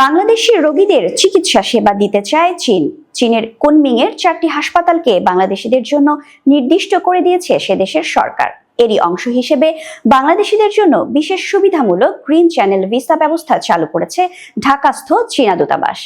বাংলাদেশের রোগীদের চিকিৎসা সেবা দিতে চায় চীন। চীনের কুনমিং এর চারটি হাসপাতালকে বাংলাদেশিদের জন্য নির্দিষ্ট করে দিয়েছে সে দেশের সরকার। এরই অংশ হিসেবে বাংলাদেশিদের জন্য বিশেষ সুবিধামূলক গ্রিন চ্যানেল ভিসা ব্যবস্থা চালু করেছে ঢাকাস্থ চীনা দূতাবাস।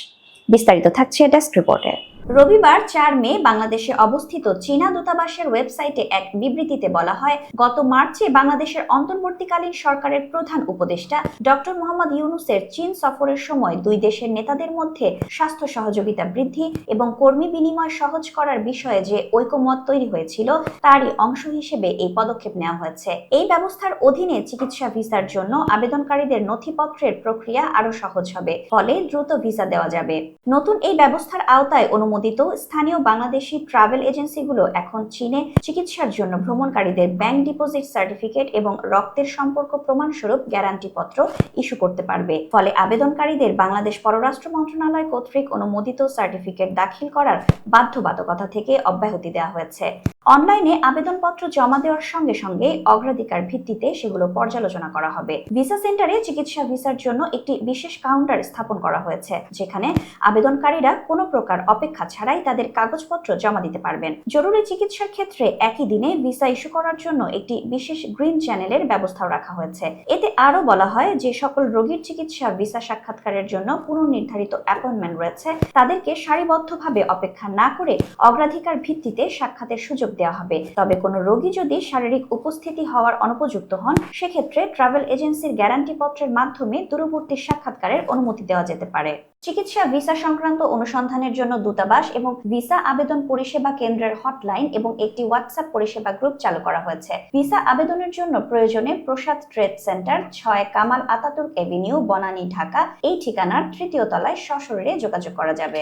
বিস্তারিত থাকছে ডেস্ক রিপোর্টে। রবিবার চার মে বাংলাদেশে অবস্থিত চীনা দূতাবাসের ওয়েবসাইটে এক বিবৃতিতে বলা হয়, গত মার্চে বাংলাদেশের অন্তর্বর্তীকালীন সরকারের প্রধান উপদেষ্টা ডক্টর মোহাম্মদ ইউনুসের চীন সফরের সময় দুই দেশের নেতাদের মধ্যে স্বাস্থ্য সহযোগিতা বৃদ্ধি এবং কর্মী বিনিময় সহজ করার বিষয়ে যে ঐকমত তৈরি হয়েছিল, তারই অংশ হিসেবে এই পদক্ষেপ নেওয়া হয়েছে। এই ব্যবস্থার অধীনে চিকিৎসা ভিসার জন্য আবেদনকারীদের নথিপত্রের প্রক্রিয়া আরও সহজ হবে, ফলে দ্রুত ভিসা দেওয়া যাবে। নতুন এই ব্যবস্থার আওতায় অনুমোদিত। স্থানীয় বাংলাদেশি ট্রাভেল এজেন্সিগুলো এখন চীনে চিকিৎসার জন্য ভ্রমণকারীদের ব্যাংক ডিপোজিট সার্টিফিকেট এবং রক্তের সম্পর্ক প্রমাণস্বরূপ গ্যারান্টি পত্র ইস্যু করতে পারবে। ফলে আবেদনকারীদের বাংলাদেশ পররাষ্ট্র মন্ত্রণালয় কর্তৃক অনুমোদিত সার্টিফিকেট দাখিল করার বাধ্যবাধকতা থেকে অব্যাহতি দেওয়া হয়েছে। অনলাইনে আবেদনপত্র জমা দেওয়ার সঙ্গে সঙ্গে অগ্রাধিকার ভিত্তিতে সেগুলো পর্যালোচনা করা হবে। ভিসা সেন্টারে চিকিৎসা ভিসার জন্য একটি বিশেষ কাউন্টার স্থাপন করা হয়েছে, যেখানে আবেদনকারীরা কোনো প্রকার অপেক্ষা ছাড়াই তাদের কাগজপত্র জমা দিতে পারবেন। জরুরি চিকিৎসার ক্ষেত্রে একই দিনে ভিসা ইস্যু করার জন্য একটি বিশেষ গ্রিন চ্যানেলের ব্যবস্থাও রাখা হয়েছে। এতে আরও বলা হয় যে সকল রোগীর চিকিৎসা ভিসা সাক্ষাৎকারের জন্য পুনর্নির্ধারিত অ্যাপয়েন্টমেন্ট রয়েছে। তাদেরকে সারিবদ্ধভাবে অপেক্ষা না করে অগ্রাধিকার ভিত্তিতে সাক্ষাতের সুযোগ দেওয়া হবে। তবে কোনো রোগী যদি শারীরিক উপস্থিতি হওয়ার অনুপযুক্ত হন, সেক্ষেত্রে ট্রাভেল এজেন্সির গ্যারান্টি পত্রের মাধ্যমে দূরবর্তী সাক্ষাৎকারের অনুমতি দেওয়া যেতে পারে। চিকিৎসা, ভিসা সংক্রান্ত অনুসন্ধানের জন্য দূতাবাস এবং ভিসা আবেদন পরিষেবা কেন্দ্রের হটলাইন এবং একটি হোয়াটসঅ্যাপ পরিষেবা গ্রুপ চালু করা হয়েছে। ভিসা আবেদনের জন্য প্রয়োজনে প্রসাদ ট্রেড সেন্টার, ছয় Kemal Ataturk avenue, Banani, Dhaka, এই ঠিকানার তৃতীয় তলায় সশরীরে যোগাযোগ করা যাবে।